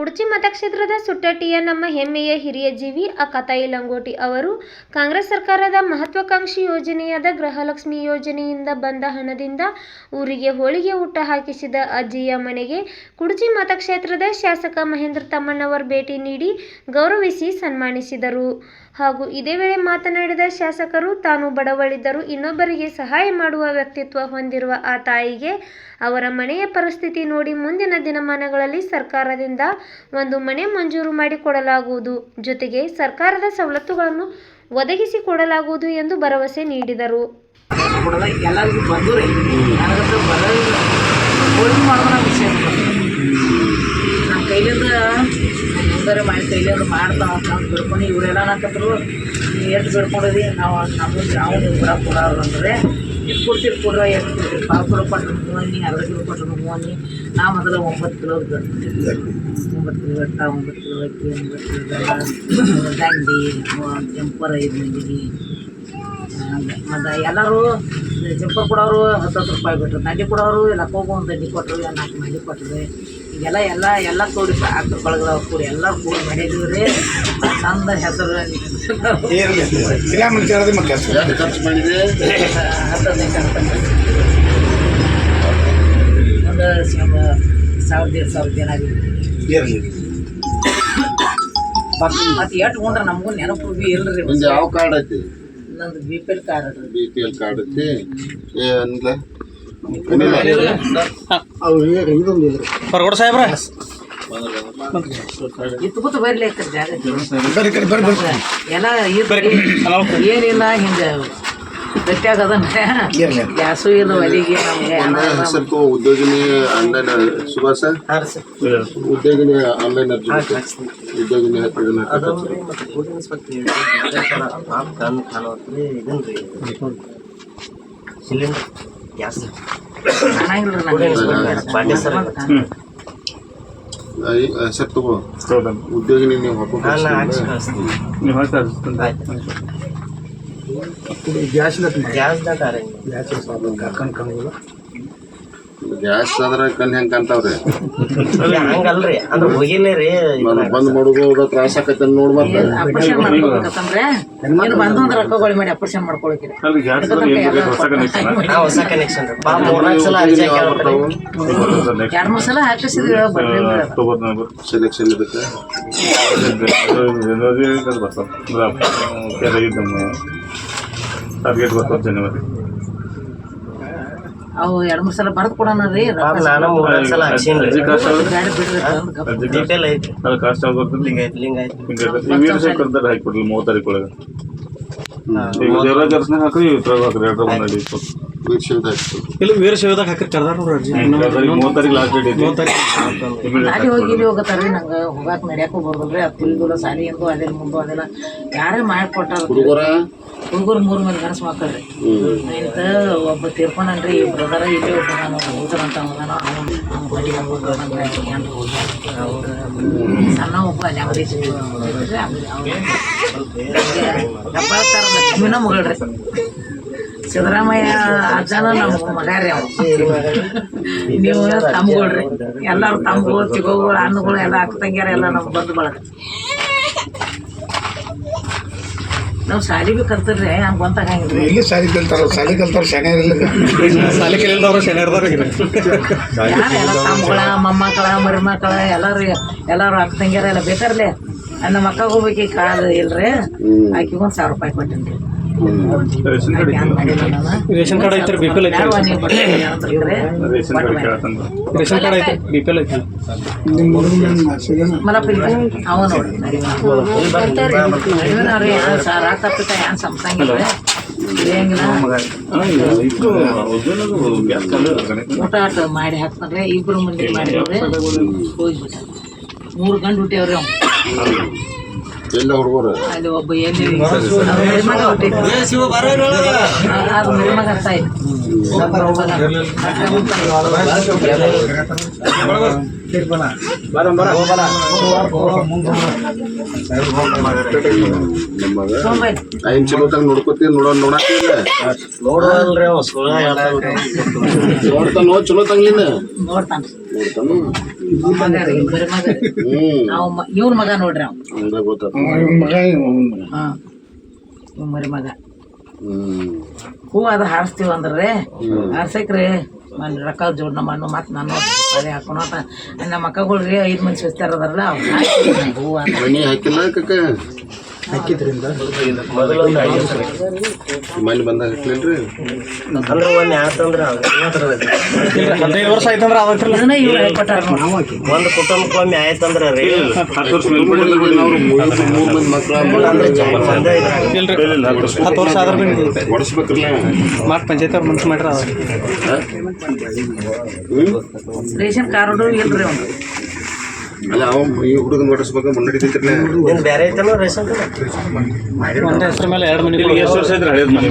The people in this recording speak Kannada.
ಕುಡ್ಚಿ ಮತಕ್ಷೇತ್ರದ ಸುಟ್ಟಟ್ಟಿಯ ನಮ್ಮ ಹೆಮ್ಮೆಯ ಹಿರಿಯ ಜೀವಿ ಅಕತಾಯಿ ಲಂಗೋಟಿ ಅವರು, ಕಾಂಗ್ರೆಸ್ ಸರ್ಕಾರದ ಮಹತ್ವಾಕಾಂಕ್ಷಿ ಯೋಜನೆಯಾದ ಗೃಹಲಕ್ಷ್ಮಿ ಯೋಜನೆಯಿಂದ ಬಂದ ಹಣದಿಂದ ಊರಿಗೆ ಹೋಳಿಗೆ ಊಟ ಹಾಕಿಸಿದ ಅಜ್ಜಿಯ ಮನೆಗೆ ಕುಡ್ಚಿ ಮತಕ್ಷೇತ್ರದ ಶಾಸಕ ಮಹೇಂದ್ರ ತಮ್ಮಣ್ಣವರ್ ಭೇಟಿ ನೀಡಿ ಗೌರವಿಸಿ ಸನ್ಮಾನಿಸಿದರು. ಹಾಗೂ ಇದೇ ವೇಳೆ ಮಾತನಾಡಿದ ಶಾಸಕರು, ತಾನು ಬಡವಳಿದ್ದರೂ ಇನ್ನೊಬ್ಬರಿಗೆ ಸಹಾಯ ಮಾಡುವ ವ್ಯಕ್ತಿತ್ವ ಹೊಂದಿರುವ ಆ ತಾಯಿಗೆ ಅವರ ಮನೆಯ ಪರಿಸ್ಥಿತಿ ನೋಡಿ ಮುಂದಿನ ದಿನಮಾನಗಳಲ್ಲಿ ಸರ್ಕಾರದಿಂದ ಒಂದು ಮನೆ ಮಂಜೂರು ಮಾಡಿಕೊಡಲಾಗುವುದು. ಜೊತೆಗೆ ಸರ್ಕಾರದ ಸವಲತ್ತುಗಳನ್ನು ಒದಗಿಸಿಕೊಡಲಾಗುವುದು ಎಂದು ಭರವಸೆ ನೀಡಿದರು. ಕೊಡಲ್ಲ ಮಾಡಿ ಇಲ್ಲಿ ಅದು ನಾವು ಮುಂದಾರೆ ಮಾಡ್ತಾವ ಅಂತ ಬಿಡ್ಕೊಂಡು ಇವರೆಲ್ಲ ನಾಕತ್ರು ಎಷ್ಟು ಬಿಡ್ಕೊಂಡಿದ್ವಿ ನಾವು ನಮ್ಮ ನಾವು ಉಗ್ರ ಕೊಡೋರು ಅಂದರೆ ಎಷ್ಟು ಕೊಡ್ತೀರಿ ಕೊಡ್ರ, ಎಷ್ಟು ಕೊಡ್ತೀರಿ ಪಾವು ಕಿಲೋ ಕೊಟ್ಟರು ಮೂವನ್ನಿ ಅರ್ಧ ಕಿಲೋ ಕೊಟ್ಟರು ಮೂವನ್ನಿ ನಾ ಮೊದಲು ಒಂಬತ್ತು ಕಿಲೋ ಒಂಬತ್ತು ಕಿಲೋ ಬೆಟ್ಟ ಒಂಬತ್ತು ಕಿಲೋ ಅಕ್ಕಿ, ಒಂಬತ್ತು ಕಿಲೋ ಬೆಲ್ಲ ದಂಡಿ ಕೆಂಪರ ಐದು ಮಂದಿಗೆ ಮತ್ತು ಎಲ್ಲರೂ ಜಂಪರ್ ಕೊಡೋರು ಹತ್ತು ಹತ್ತು ರೂಪಾಯಿ ಬಿಟ್ಟರು ದಂಡಿ ಕೊಡೋರು ಲಕ್ಕೋಗು ಒಂದು ದಂಡಿ ಕೊಟ್ಟರು ನಾಲ್ಕು ಮಂದಿ ಕೊಟ್ಟರು ಈಗೆಲ್ಲ ಎಲ್ಲ ಎಲ್ಲ ಕೂಡಿ ಆಕ್ರ ಬಳಗದವ್ರು ಕೂಡಿ ಎಲ್ಲ ಕೂಡಿ ಮಾಡಿದ್ವಿ ರೀ ಚಂದ ಹೆಸರು ಖರ್ಚು ಮಾಡಿದೆ ಒಂದು ಸಾವಿರದ ಎರಡು ಸಾವಿರದ ಜನ ಮತ್ತೆ ಮತ್ತು ಎಷ್ಟು ಉಂಡ್ರೆ ನಮಗೂ ನೆನಪು ಭೀ ಇಲ್ರಿ. ಒಂದು ಯಾವ ಕಾರ್ಡ್ ಐತಿ? ನಂದು B P L card B P L card ಐತಿ. ಹೊರಗಡೆ ಸಾಹೇಬ್ರ. ಇತ್ಕೊತ ಬರ್ಲಿ ಜಾಗ. ಎಲ್ಲ ಏನಿಲ್ಲ ಹಿಂಗೆ ಗ್ಯಾಸು ಇಲ್ಲ ಒಲಿಗೆ ನಮಗೆ Udyogini online Subhash Udyogini online Udyogini cylinder gas. ಹೆಸರು ತಗೋ. ಉದ್ಯೋಗಿನಿ ನೀವು ಗ್ಯಾಸ್ ಗ್ಯಾಸ್ ಕಣ್ ಕಾಣೋದಿಲ್ಲ ಗ್ಯಾಸ್ ಆದ್ರೆ ಕಣ್ ಹೆಂಗ್ ಕಾಣ್ತಾವ್ರಿ ಹಂಗಲ್ರಿ ಅಂದ್ರೆ ಹೋಗಿಲ್ಲ ರೀ ನಾನು ಬಂದ್ ಮಾಡೋದು ತ್ರಾಸ ಆಕೈತೆ ನೋಡ್ ಮತ್ತೆ ಆಪರೇಷನ್ ಮಾಡ್ಕೊಬೇಕಂತಂದ್ರೆ ಏನು ಬಂದು ಅಂದ್ರೆ ರೊಕ್ಕಗಳು ಮಾಡಿ ಆಪರೇಷನ್ ಮಾಡ್ಕೊಳಕಿರಿ ಹೊಸ ಕನೆಕ್ಷನ್ ರೀ ಬಾ ಮೂರ್ನಾಲ್ಕು ಸಲ ಅರ್ಜಿ ಹಾಕ್ಯಾವ್ರಿ ಎರಡು ಮೂರು ಸಲ ಹಾಕಿಸಿದ್ವಿ ಬರ್ಲಿಲ್ಲ ಸೆಲೆಕ್ಷನ್ ಇದಕ್ಕೆ ಟಾರ್ಗೆಟ್ ಬರ್ತದೆ ಜನವರಿ ಅವು ಎರಡು ಮೂರು ಸಲ ಬರ್ದು ಕೊಡೋಣ ರೀ. ನಾನು ಮೂರು ಸಲ ಹಾಕ್ಸೀನಿ ಗಾಡಿ ಬಿಡ್ರಿ ತಂದು ಗಪ್. ಐತಿ ಅದು ಕಾಸ್ಟ್ ಆಗೋದು ಲಿಂಗ ಐತಿ ಲಿಂಗ ಐತಿ ಈ ವೀರ ಶಂಕರ್ ಹಾಕಿಬಿಡ್ಲಿ ಮೂವತ್ತು ತಾರೀಕು ಒಳಗೆ. ಈಗ ದೇವರಾಜ್ ಅರ್ಶನ ಹಾಕ್ರಿ ಹಾಕ್ರಿ ಎರಡು ಒಂದ್ ಅಡಿ ಇಲ್ಲ ವೀರಶೈವದಾಗ ಹಾಕಿ ಕರ್ದಾರ ನೋಡ್ರಿ ಅರ್ಜಿ ಮೂವತ್ತು ತಾರೀಕು ಲಾಸ್ಟ್ ಡೇಟ್ ಐತಿ ಗಾಡಿ ಹೋಗಿ ಇಲ್ಲಿ ಹೋಗತ್ತಾರ್ರಿ ನಂಗೆ ಹೋಗಾಕ ನಡ್ಯಾಕೂ ಬರ್ಬಲ್ರಿ ಅದು ತಿಳಿದಿಲ್ಲ ಸಾಲಿ ಎಂದು ಅದೇ ಮುಂದೆ ಅದೆಲ್ಲ ಯಾರೇ ಮಾಡಿಕೊಟ್ಟಾರ ಹುಡುಗರ ಹುಡುಗರು ಮೂರು ಮಂದಿ ಗಣಸು ಮಕ್ಕಳ್ರಿ ಇಂತ ಒಬ್ಬ ತೀರ್ಕೊಂಡ್ರಿ ಇಬ್ರು ಅದಾರ ಇಲ್ಲಿ ಒಬ್ಬ ನಾನು ಹೋದ್ರ ಅಂತ ಅವನ ಅವ್ನು ಅವ್ನ ಬಡಿ ಸಣ್ಣ ಒಬ್ಬ ಅಲ್ಲಿ ಲಕ್ಷ್ಮಿನ ಮಗಳ್ರಿ ಸಿದ್ದರಾಮಯ್ಯ ಅಜ್ಜನ ನಮ್ಮ ಮಗ ರೀ ಅವ ನೀವು ತಮ್ಗಳ್ರಿ ಎಲ್ಲಾರು ತಮ್ಗಳು ಚಿಗೋಗಳು ಹಣ್ಣುಗಳು ಎಲ್ಲ ಅಕ್ಕ ತಂಗಿಯರ ಎಲ್ಲ ನಮ್ಗೆ ಬಂದು ಬಳಗ ನಾವು ಶಾಲಿ ಭೀ ಕಲ್ತಿರ್ರಿ ಹಂಗೆ ಗೊತ್ತಾಗಂಗಿಲ್ಲ ಎಲ್ಲಿ ಸಾಲಿ ಕಲ್ತಾರ ಸಾಲಿ ಕಲ್ತಾರ ಶಾನೆ ಇರಲಿಲ್ಲ ಶನಿ ಯಾರು ಎಲ್ಲ ತಮ್ಮಗಳ ಮೊಮ್ಮಕ್ಕಳ ಮರಿಮಕ್ಕಳ ಎಲ್ಲಾರು ಎಲ್ಲಾರು ಅಕ್ಕ ತಂಗ್ಯಾರ ಎಲ್ಲ ಬೇಕಾರ್ಲೆ? ನಮ್ಮ ಅಕ್ಕ ಹೋಗ್ಬೇಕಿ ಕಾದು ಇಲ್ರಿ? ಆಕಿಗೊಂದು ಒಂದು ಸಾವಿರ ರೂಪಾಯಿ ಕೊಟ್ಟೇನ್ರಿ. ರೇಷನ್ ಕಾರ್ಡ್ ಐತ್ರಿ ಬಿ ಪಿ ಎಲ್ ಐತಿ ಯಾರುವ ನೀವು ಬರ್ತೀರಿ ಅಂತಂದ್ರೆ ರೇಷನ್ ಕಾರ್ಡ್ ಐತೆ ರೇಷನ್ ಕಾರ್ಡ್ ಐತಿ ಬಿ ಪಿ ಎಲ್ ಐತಿ ನಿಮ್ಮ ಹುಡುಗನ ಸಿಗೋಣ ಮಲಪ್ಪ ಅವ ನೋಡಿ ನಡಿವನವ್ರಿ ಸಾರ ತಪ್ಪಿತ ಏನು ಸಂಸಂಗಿಲ್ಲ ಇರಂಗಿಲ್ಲ ಇದು ಗ್ಯಾಸ್ ಕಾರ್ಡ್ ಊಟ ಆಟ ಮಾಡಿ ಹಾಕ್ತಾರೆ ಇಬ್ರು ಮಂದಿ ಮಾಡಿದ್ರೆ ಹೋಗ್ಬಿಟ್ಟ ಮೂರು ಗಂಡು ಹುಟ್ಟಿಯವ್ರಿ ಅವ್ನು ಎಲ್ಲ ಹುಡುಗರು ಅಲ್ಲಿ ಒಬ್ಬ ಎಲ್ಲಿ ಮರಿಮಗ ಹುಟ್ಟಿದ್ದು ಅದು ಮರಿಮಗ ತಾಯಿ ಒಬ್ಬ ಒಬ್ಬ ನಮ್ಮ ಮಗ ಟೈಮ್ ಚಲೋ ತಂಗ ನೋಡ್ಕೋತೀವಿ ನೋಡೋ ನೋಡಾಕಿಲ್ಲ ಅವ ಸುಳ್ಳ ಚಲೋ ತಂಗ್ಲಿನ ನೋಡ್ತಾನ. ಇವ್ನ ಮಗ ನೋಡ್ರಿ ಹಂಗ ಮಗ ಮರಿ ಮಗ. ಹೂ ಅದ ಹಾರಿಸ್ತೀವಿ ಅಂದ್ರೆ ಹಾರ್ಸಕ್ರಿ. ಮನ್ ರೊಕ್ಕ ಜೋಡ್ನ ಮಣ್ಣು ಮತ್ತು ನಾನು ಅದೇ ಹಾಕೋಣ ನಮ್ಮ ಅಕ್ಕಗಳು ರೀ ಐದು ಮಂದಿ ಸುಸ್ತಾರ ಅದಾರಲ್ಲ, ಅವ್ರು ಹೂವು ಹಾಕಿಲ್ಲ ಮನೆ ಬಂದಾಗ ಅಂದ್ರೆ ಒಂದ್ ಹದಿನೈದು ವರ್ಷ ಆಯ್ತಂದ್ರ ಒಂದು ಕುಟುಂಬಕ್ಕೊಮ್ಮೆ ಆಯ್ತಂದ್ರ ರೀ ಹತ್ತು ಮೂರ್ ಮಂದಿ ವರ್ಷ ಆದ್ರ ಬಿ ಹೊಡಿಸ್ಬೇಕ್ರಲ್ಲ ಮಾಡ್ ಪಂಚಾಯತ್ ಅವ್ರು ಮನ್ಸು ಮಾಡ್ರ ರೇಷನ್ ಕಾರ್ಡು ಇಲ್ರಿ ಅವ್ನು. ಅಲ್ಲ ಅವ ಈ ಹುಡುಗನ್ ಓಡಿಸ್ಬೇಕು ಮುನ್ನಡಿ ಬೇರೆ ಐತಲ್ಲ ರೇಷನ್ ಕಾರ್ಡ್? ಒಂದೇ ಹೆಸರು ಮೇಲೆ ಎರಡು ಮನೆ ಎಷ್ಟು ವರ್ಷ ಐತ್ರಿ ಹಳೇದ್ ಮನೆ?